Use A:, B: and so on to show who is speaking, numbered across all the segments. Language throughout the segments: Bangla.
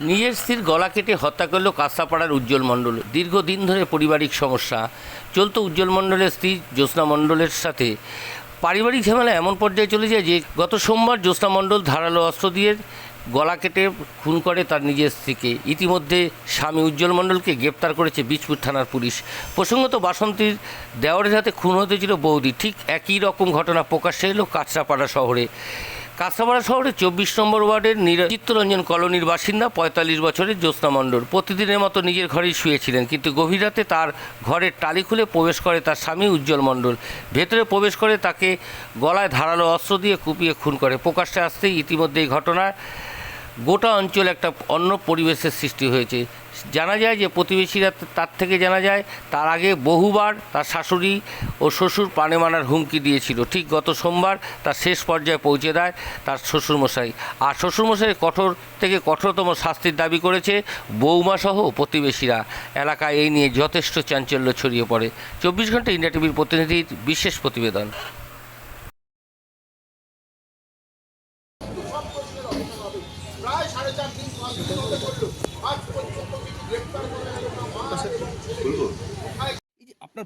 A: নিজের স্ত্রীর গলা কেটে হত্যা করল কাস্তাপাড়ার উজ্জ্বল মণ্ডল। দীর্ঘদিন ধরে পারিবারিক সমস্যা। চলতো উজ্জ্বল মণ্ডলের স্ত্রী জ্যোৎস্না মণ্ডলের সাথে। পারিবারিক ঝামেলা এমন পর্যায়ে চলে যায় যে, গত সোমবার জ্যোৎস্না মণ্ডল ধারালো অস্ত্র দিয়ে গলা কেটে খুন করে তার নিজের স্ত্রীকে। ইতিমধ্যে স্বামী উজ্জ্বল মণ্ডলকে গ্রেপ্তার করেছে বীজপুর থানার পুলিশ। প্রসঙ্গত বাসন্তীর দেওয়ারের হাতে খুন হতে ছিল বৌদি। ঠিক একই রকম ঘটনা প্রকাশ্যে এলো কাঁচরাপাড়া শহরে। কাঁচরাপাড়া শহরে চব্বিশ নম্বর ওয়ার্ডের চিত্তরঞ্জন কলোনির বাসিন্দা পঁয়তাল্লিশ বছরের জ্যোৎস্না মণ্ডল। প্রতিদিনের মতো নিজের ঘরেই শুয়েছিলেন, কিন্তু গভীর রাতে তার ঘরের টালি খুলে প্রবেশ করে তার স্বামী উজ্জ্বল মণ্ডল। ভেতরে প্রবেশ করে তাকে গলায় ধারালো অস্ত্র দিয়ে কুপিয়ে খুন করে। প্রকাশ্যে আসতেই ইতিমধ্যে এই ঘটনায় গোটা অঞ্চলে একটা অন্য পরিবেশের সৃষ্টি হয়েছে। জানা যায় যে প্রতিবেশীরা তার থেকে জানা যায়, তার আগে বহুবার তার শাশুড়ি ও শ্বশুর প্রাণে মানার হুমকি দিয়েছিল। ঠিক গত সোমবার তার শেষ পর্যায়ে পৌঁছে দেয় তার শ্বশুরমশাই। আর শ্বশুরমশাই কঠোর থেকে কঠোরতম শাস্তির দাবি করেছে বৌমাসহ প্রতিবেশীরা। এলাকায় এই নিয়ে যথেষ্ট চাঞ্চল্য ছড়িয়ে পড়ে। চব্বিশ ঘণ্টা ইন্ডিয়া টিভির প্রতিনিধির বিশেষ প্রতিবেদন।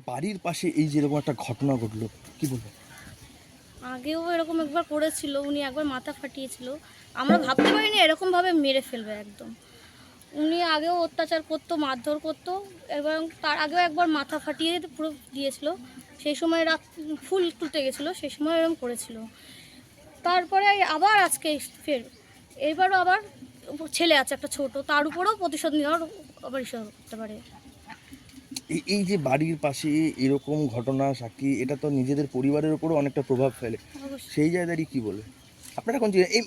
B: বাড়ির পাশে এই যেরকম একটা ঘটনা ঘটলো, কি বলবেন
C: আগেও এরকম একবার করেছিল, উনি একবার মাথা ফাটিয়েছিল। আমরা ভাবতে পারিনি এরকমভাবে মেরে ফেলবে একদম। উনি আগেও অত্যাচার করতো, মারধর করতো, এবং তার আগেও একবার মাথা ফাটিয়ে পুরো দিয়েছিল। সেই সময় রাত ফুল তুলতে গেছিল, সেই সময় এরকম করেছিল। তারপরে আবার আজকে ফের, এবারও আবার ছেলে আছে, একটা ছোট, তার উপরেও প্রতিশোধ নেওয়ার আবার করতে পারে।
B: এই এই যে বাড়ির পাশে এরকম ঘটনা সাক্ষী এটা তো নিজেদের পরিবারের উপরও অনেকটা প্রভাব ফেলে। সেই জায়গায় দাঁড়িয়ে কি বলে? আপনারা এখন যে- এই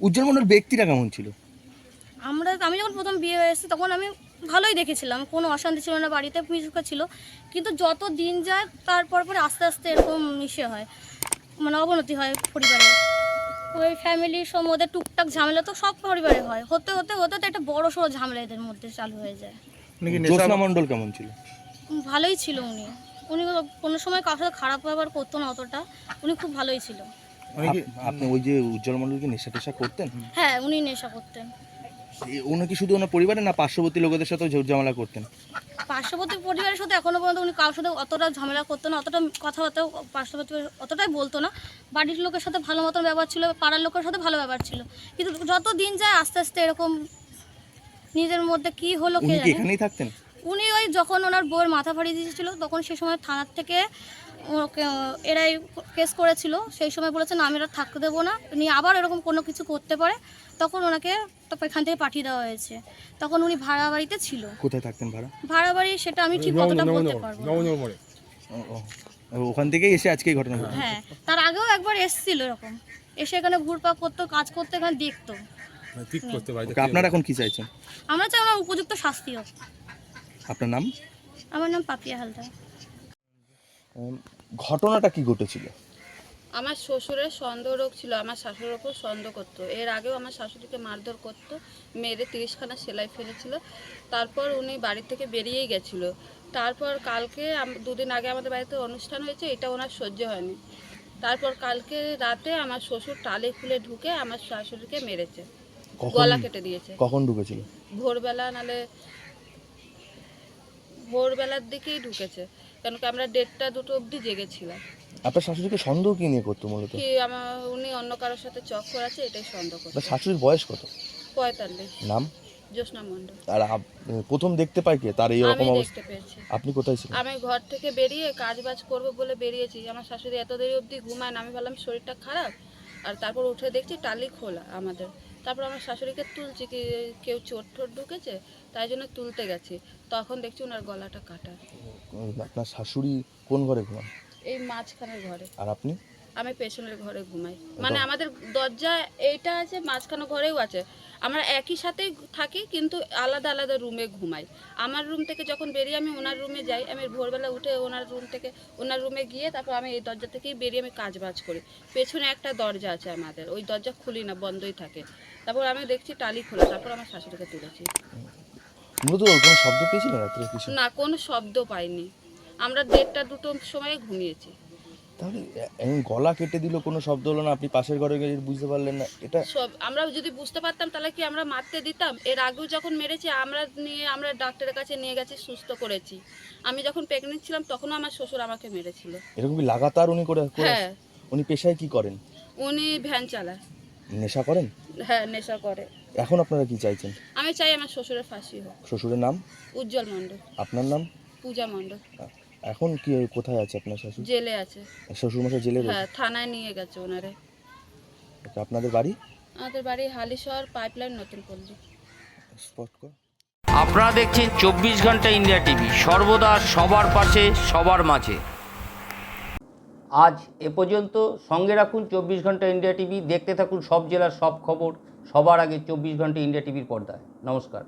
B: উজ্জ্বল মন্ডল ব্যক্তিরা কেমন ছিল?
C: আমরা আমি যখন প্রথম বিয়ে হয়ে এসেছি তখন আমি ভালোই দেখেছিলাম। কোনো অশান্তি ছিল না বাড়িতে মিশুকা ছিল। কিন্তু যত দিন যায় তারপর পরে আস্তে আস্তে এরকম মিশে হয়। মানে অবনতি হয় পরিবারে। ওই ফ্যামিলির সঙ্গে ওদের টুকটাক ঝামেলা তো সব পরিবারে হয়। হতে হতে হতে তো একটা বড় সড়ো ঝামেলা এদের মধ্যে চালু হয়ে যায়।
B: মন্ডল কেমন ছিল?
C: ভালোই ছিল উনি। উনি কোনো সময় কারোর সাথে খারাপ ব্যবহার করতো না অতটা। উনি খুব ভালোই ছিল।
B: আপনি ওই যে উজ্জ্বল মন্ডলকে নেশা টেশা করতেন?
C: হ্যাঁ উনি নেশা করতেন।
B: উনি কি শুধু ওনার পরিবারে না পার্শ্ববর্তী লোকেদের সাথেও ঝোর ঝামেলা করতেন?
C: পার্শ্ববর্তী পরিবারের সাথে এখনও পর্যন্ত উনি কারোর সাথে অতটা ঝামেলা করতো না অতটা কথাবার্তা পার্শ্ববর্তী অতটাই বলতো না। বাড়ির লোকের সাথে ভালো মতন ব্যবহার ছিল পাড়ার লোকের সাথে ভালো ব্যবহার ছিল। কিন্তু যত দিন যায় আস্তে আস্তে এরকম নিজের মধ্যে কি হলো কে
B: এখানেই থাকতেন?
C: উনি ওই যখন ওনার বউয়ের মাথা ফাড়িয়ে দিয়েছিল তখন সে সময় থানার থেকে ওকে এরাই কেস করেছিল। সেই সময় বলেছে না আমি এটা থাকতে দেবো না। উনি আবার এরকম কোনো কিছু করতে পারে তখন ওনাকে এখান থেকে পাঠিয়ে দেওয়া হয়েছে। তখন উনি ভাড়া বাড়িতে ছিল।
B: কোথায় থাকতেন ভাড়া?
C: ভাড়া বাড়ি সেটা আমি ঠিক কতটা বলতে পারব।
B: ওখান থেকেই এসে আজকে ঘটনা
C: হ্যাঁ তার আগেও একবার এসেছিল এরকম। এসে এখানে ঘুরপাক করতো কাজ করতো এখানে দেখতো।
B: ওকে, আপনারা এখন কি চাইছেন?
C: আমরা চাই আমার উপযুক্ত শাস্তি হোক।
B: আপনার নাম?
C: আমার নাম পাপিয়া হালদার।
B: ঘটনাটা কি ঘটেছিল?
D: আমার শ্বশুরের সন্দেহ রোগ ছিল আমার শাশুড়ির ওপর সন্দেহ করতো। এর আগেও আমার শাশুড়িকে মারধর করতো মেরে তিরিশখানা সেলাই ফেলেছিল। তারপর উনি বাড়ি থেকে বেরিয়েই গেছিল। তারপর কালকে দুদিন আগে আমাদের বাড়িতে অনুষ্ঠান হয়েছে এটা ওনার সহ্য হয়নি। তারপর কালকে রাতে আমার শ্বশুর টালে খুলে ঢুকে আমার শাশুড়িকে মেরেছে গলা কেটে দিয়েছে।
B: কখন ঢুকেছিল?
D: ভোরবেলা নালে ভোরবেলার দিকেই ঢুকেছে। কেন কি আমরা দেড়টা দুটো অবধি জেগেছিলাম।
B: আপনার শাশুড়িকে সন্দেহ কি নিয়ে করতো মূলত?
D: কি আমার উনি অন্য কারোর সাথে চক্কর আছে এটাই সন্দেহ
B: আপনার শাশুড়ির বয়স কত?
D: পঁয়তাল্লিশ।
B: নাম?
D: জ্যোৎস্না মণ্ডল।
B: আর আপ- প্রথম দেখতে পাই কে? তার এই
D: আমি
B: রকম অবস্থা?
D: দেখতে পেয়েছি।
B: আপনি কোথায় ছিলেন?
D: আমি ঘর থেকে বেরিয়ে কাজ বাজ করব বলে বেরিয়েছি। আমার শাশুড়ি এত দেরি অবধি ঘুমায় না। আমি ভাবলাম শরীরটা খারাপ আর তারপর উঠে দেখছি টালি খোলা আমাদের। তারপর আমার শাশুড়িকে তুলছি কি কেউ চোট ঠোট ঢুকেছে তাই জন্য তুলতে গেছি। তখন দেখছি ওনার গলাটা কাটা।
B: আপনার শাশুড়ি কোন ঘরে ঘুমান?
D: এই মাঝখানের ঘরে।
B: আর আপনি?
D: আমি পেছনের ঘরে ঘুমাই। মানে আমাদের দরজা এইটা আছে মাঝখানে ঘরেও আছে। আমরা একই সাথেই থাকি কিন্তু আলাদা আলাদা রুমে ঘুমাই। আমার রুম থেকে যখন বেরিয়ে আমি ওনার রুমে যাই আমি ভোরবেলা উঠে ওনার রুম থেকে ওনার রুমে গিয়ে তারপর আমি এই দরজা থেকেই বেরিয়ে আমি কাজ বাজ করি। পেছনে একটা দরজা আছে আমাদের ওই দরজা খুলি না বন্ধই থাকে। তারপর আমি দেখছি টালি খোলা তারপর আমার শাশুড়িকে তুলেছি।
B: মূলত কোনো শব্দ পেয়েছিলেন রাত্রে কিছু?
D: না কোনো শব্দ পাইনি। আমরা দেড়টা দুটো সময় ঘুমিয়েছি।
B: তাহলে গলা কেটে দিল কোনো শব্দ হলো না আপনি পাশের ঘরে গিয়ে বুঝতে পারলেন না এটা
D: সব আমরা যদি বুঝতে পারতাম তাহলে কি আমরা মারতে দিতাম? এর আগেও যখন মেরেছে আমরা নিয়ে আমরা ডাক্তারের কাছে নিয়ে গেছি সুস্থ করেছি। আমি যখন প্রেগনেন্ট ছিলাম তখনও আমার শ্বশুর আমাকে মেরেছিল।
B: এরকম কি লাগাতার উনি করে করে
D: হ্যাঁ।
B: উনি পেশায় কি করেন?
D: উনি ভ্যান চালায়।
B: নেশা করেন?
D: হ্যাঁ নেশা করে।
B: এখন আপনারা কি চাইছেন?
D: আমি চাই আমার শ্বশুরের ফাঁসি হোক।
B: শ্বশুরের নাম?
D: উজ্জ্বল মণ্ডল।
B: আপনার নাম?
D: পূজা মণ্ডল।
B: এখন কি কোথায় আছে আপনার শাশুড়ি?
D: জেলে আছে।
B: শ্বশুরমশাই জেলে
D: হ্যাঁ থানায় নিয়ে গেছে ওনারে।
B: আচ্ছা, আপনাদের বাড়ি?
D: আমাদের বাড়ি হালিশহর পাইপলাইন নতুন পল্লী
B: স্পট কর।
A: আপনারা দেখছেন চব্বিশ ঘণ্টা ইন্ডিয়া টিভি সর্বদা সবার পাশে সবার মাঝে। আজ এ পর্যন্ত সঙ্গে রাখুন চব্বিশ ঘণ্টা ইন্ডিয়া টিভি দেখতে থাকুন সব জেলার সব খবর সবার আগে চব্বিশ ঘণ্টা ইন্ডিয়া টিভির পর্দায়। নমস্কার।